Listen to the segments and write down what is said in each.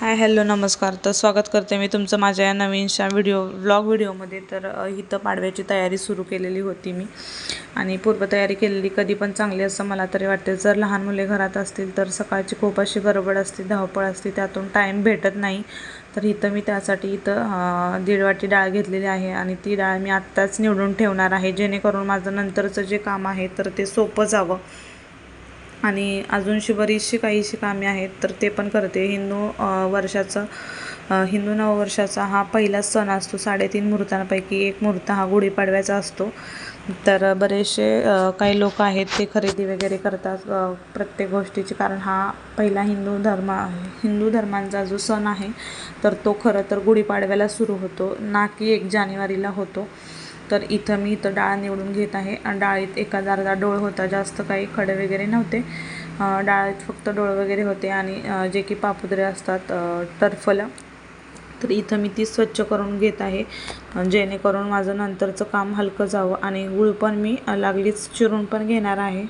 Hi hello नमस्कार. तर स्वागत करते मी तुमचं माझ्या या नवीनशा व्हिडिओ व्लॉग व्हिडिओमध्ये. तर इथं पाडव्याची तयारी सुरू केलेली होती मी. आणि पूर्वतयारी केलेली कधी पण चांगली असं मला तरी वाटते. जर लहान मुले घरात असतील तर सकाळची खूप अशी गडबड असते धावपळ असते. त्यातून टाईम भेटत नाही. तर इथं मी त्यासाठी इथं दीड वाटी डाळ घेतलेली आहे आणि ती डाळ मी आत्ताच निवडून ठेवणार आहे. जेणेकरून माझं नंतरचं जे काम आहे तर ते सोपं जावं. आणि अजूनशी बरीचशी काहीशी कामे आहेत तर ते पण करते. हिंदू वर्षाचं हिंदू नववर्षाचा हा पहिलाच सण असतो. साडेतीन मुहूर्तांपैकी एक मुहूर्त हा गुढीपाडव्याचा असतो. तर बरेचसे काही लोक आहेत ते खरेदी वगैरे करतात. प्रत्येक गोष्टीची कारण हा पहिला हिंदू धर्म हिंदू धर्मांचा जो सण आहे तर तो खरं तर गुढीपाडव्याला सुरू होतो. ना की एक जानेवारीला होतो. तर इथं मी इथं डाळ निवडून घेत आहे. आणि डाळीत एका अर्धा डोळ होता जास्त काही खडे वगैरे नव्हते. डाळीत फक्त डोळ वगैरे होते आणि जे की पापुद्रे असतात टर्फलं तर इथं मी ती स्वच्छ करून घेत आहे. जेणेकरून माझं नंतरचं काम हलकं जावं आणि गुळ पण मी लागलीच चिरून पण घेणार आहे.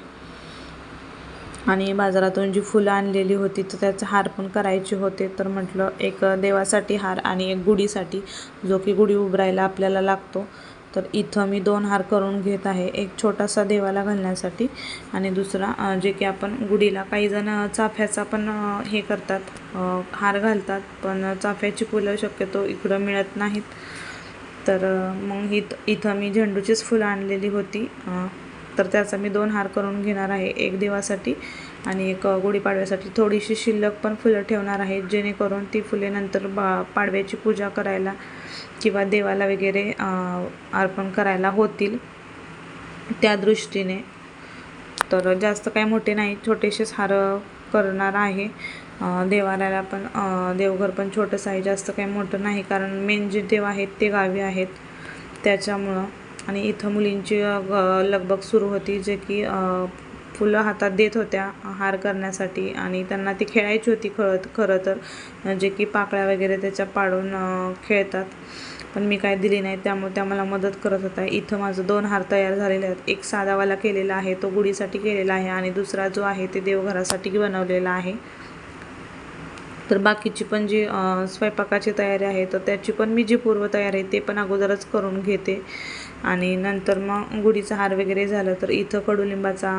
आणि बाजारातून जी फुलं आणलेली होती तर त्याचं हार पण करायचे होते. तर म्हटलं एक देवासाठी हार आणि एक गुढीसाठी जो की गुढी उभरायला आपल्याला लागतो. तर इथं मी दोन हार करून घेत आहे. एक छोटासा देवाला घालण्यासाठी आणि दुसरा जे की आपण गुढीला काही जण चाफ्याचा पण हे करतात. हार घालतात पण चाफ्याची फुलं शक्यतो इकडं मिळत नाहीत. तर मग इथ इथं मी झेंडूचीच फुलं आणलेली होती. तर त्याचा मी दोन हार करून घेणार आहे एक देवासाठी आणि एक गुढीपाडव्यासाठी. थोडीशी शिल्लक पण फुलं ठेवणार आहे जेणेकरून ती फुले नंतर बा पाडव्याची पूजा करायला किंवा देवाला वगैरे अर्पण करायला होतील त्या दृष्टीने. तर जास्त काही मोठे नाही छोटेसेच हार करणार आहे. देवाऱ्याला पण देवघर पण छोटंसं आहे जास्त काही मोठं नाही कारण मेन जे देव आहेत ते गावी आहेत. त्याच्यामुळं आणि इथं मुलींची ग- लगबग सुरू होती जे की फुलं हातात देत होत्या हार करण्यासाठी. आणि त्यांना ती खेळायची होती खरं खरं तर जे की पाकळ्या वगैरे त्याच्या पाडून खेळतात. पण मी काय दिली नाही त्यामुळे त्या मला मदत करत होत्या. इथं माझं दोन हार तयार झालेले आहेत. एक साधावाला केलेला आहे तो गुढीसाठी केलेला आहे. आणि दुसरा जो आहे ते देवघरासाठी बनवलेला आहे. तर बाकीची पण जी स्वयंपाकाची तयारी आहे तर त्याची पण मी जी पूर्वतयारी आहे ते पण अगोदरच करून घेते. आणि नंतर मग गुढीचा हार वगैरे झालं तर इथं कडुलिंबाचा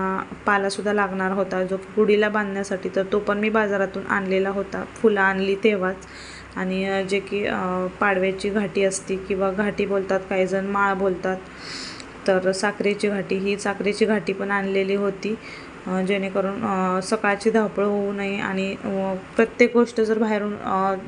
पालासुद्धा लागणार होता जो की गुढीला बांधण्यासाठी तर तो पण मी बाजारातून आणलेला होता फुलं आणली तेव्हाच. आणि जे की पाडव्याची घाटी असती किंवा घाटी बोलतात काही जण माळ बोलतात तर साखरेची घाटी ही साखरेची घाटी पण आणलेली होती. जेणेकरून सकाळची धावपळ होऊ नये आणि प्रत्येक गोष्ट जर बाहेरून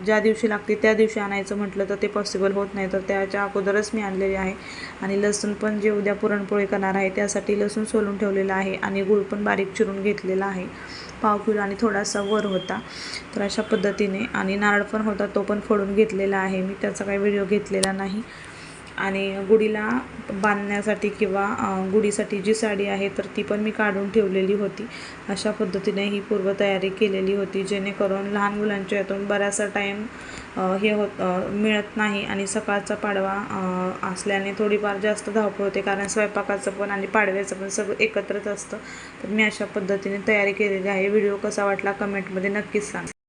ज्या दिवशी लागते त्या दिवशी आणायचं म्हटलं तर ते पॉसिबल होत नाही. तर त्याच्या अगोदरच मी आणलेली आहे. आणि लसूण पण जे उद्या पुरणपोळी करणार आहे त्यासाठी लसूण सोलून ठेवलेलं आहे आणि गूळ पण बारीक चिरून घेतलेला आहे. पाव किलो आणि थोडासा वर होता. तर अशा पद्धतीने आणि नारळ पण होता तो पण फोडून घेतलेला आहे. मी त्याचा काही व्हिडिओ घेतलेला नाही. आणि गुढीला बांधण्यासाठी किंवा गुढीसाठी जी साडी आहे तर ती पण मी काढून ठेवलेली होती. अशा पद्धतीने ही पूर्वतयारी केलेली होती जेणेकरून लहान मुलांच्या यातून बराचसा टाईम हे होत मिळत नाही आणि सकाळचा पाडवा असल्याने थोडीफार जास्त धावपळ होते कारण स्वयंपाकाचं पण आणि पाडव्याचं पण सगळं एकत्रच असतं. तर मी अशा पद्धतीने तयारी केलेली आहे. व्हिडिओ कसा वाटला कमेंटमध्ये नक्कीच सांग.